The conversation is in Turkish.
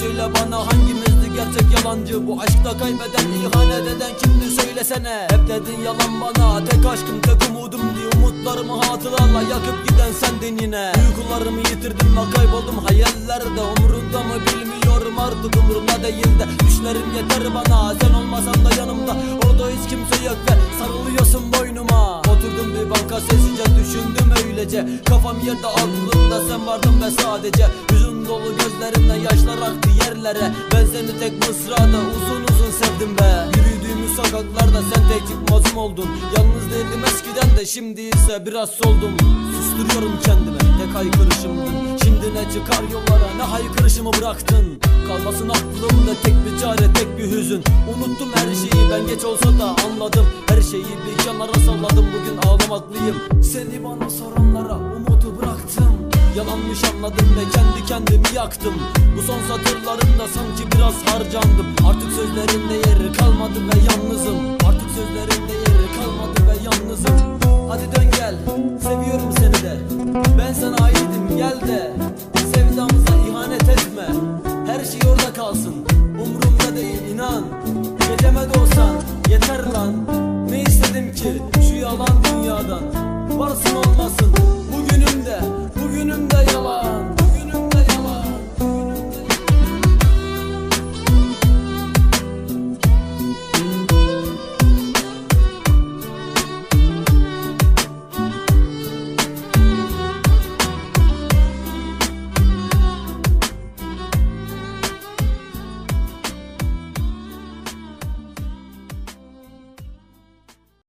söyle bana hangimizdi gerçek yalancı? Bu aşkta kaybeden ihanet eden kimdi söylesene. Hep dedin yalan bana tek aşkım tek umudum diye Umutlarımı hatıralarla yakıp giden sendin yine. Duygularımı yitirdim ve kayboldum hayallerde. Umurunda mı bilmiyorum artık umurumda değil de. Düşlerim yeter bana sen olmasan da yanımda. Orada hiç kimse yok ve sarılıyorsun boynuma Oturdum bir banka sessizce düşündüm öylece. Kafam yerde aklımda sen vardın ve sadece. Hüzün dolu gözlerimden yaşlar aktı yerlere. Ben seni tek mısrada uzun uzun sevdim be. Yürüdüğümüz sokaklarda sen tek çıkmazım oldun. Yalnız değildim eskiden de şimdi ise biraz soldum. Susturuyorum kendime tek haykırışımdın Şimdi ne çıkar yollara ne haykırışımı bıraktın? Kalmasın aklımda tek bir çare hüzün Unuttum her şeyi ben geç olsa da anladım. Her şeyi bir kenara salladım bugün ağlamaklıyım. Seni bana soranlara umudu bıraktım. Yalanmış anladım ve kendi kendimi yaktım. Bu son satırlarımda sanki biraz harcandım. Artık sözlerinde yeri kalmadı ve yalnızım. Artık sözlerinde yeri kalmadı ve yalnızım. Hadi dön gel seviyorum seni de. Ben sana şu yalan dünyadan. Varsın olmasın.